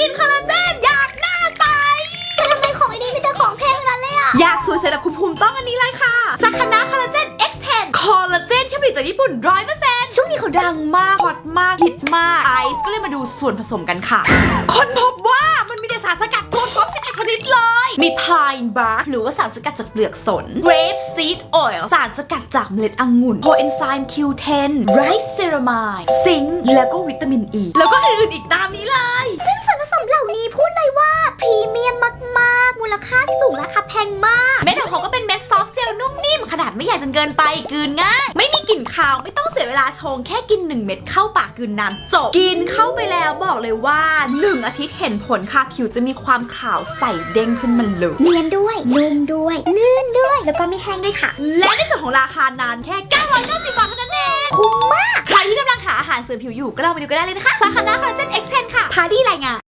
กินคอลลาเจนอยากหน้าใสแต่ทำไมของไอ้นี่มีแต่ของแพงทั้งนั้นเลยอะอยากสวยใสแบบคุณภูมิต้องอันนี้เลยค่ะซาคานะคอลลาเจน X10 คอลลาเจนที่ผลิตจากญี่ปุ่นร้อยเปอร์เซ็นต์ช่วงนี้เขาดังมากฮอตมากฮิตมากไอซ์ก็เลยมาดูส่วนผสมกันค่ะ คนพบว่ามันมีแต่สารสกัดรวมครบ11ชนิดเลย มี Pine Bark หรือว่าสารสกัดจากเปลือกสน Grape Seed Oil สารสกัดจากเมล็ดองุ่น Coenzyme Q10 Rice Ceramide ซิงค์แล้วก็วิตามินอ e. ีแล้วก็อื่นๆอีกตามนี้เลยซึ่ง ราคาแพงมาก เม็ดของเขาก็เป็นเม็ดซอฟต์เจลนุ่มนิ่มขนาดไม่ใหญ่จนเกินไปกลืนง่ายไม่มีกลิ่นคาวไม่ต้องเสียเวลาชงแค่กิน 1 เม็ดเข้าปากกลืนน้ำจบกินเข้าไปแล้วบอกเลยว่า 1 อาทิตย์เห็นผลค่ะผิวจะมีความขาวใสเด้งขึ้นมาเลยเนียนด้วยนุ่มด้วยลื่นด้วย แล้วก็ไม่แห้งด้วยค่ะ และในส่วนของราคานานแค่990บาทเท่านั้นเองคุ้มมากใครที่กำลังหาอาหารเสริมผิวอยู่ก็ลองไปดูก็ได้เลยนะคะราคาหน้าคอลลาเจ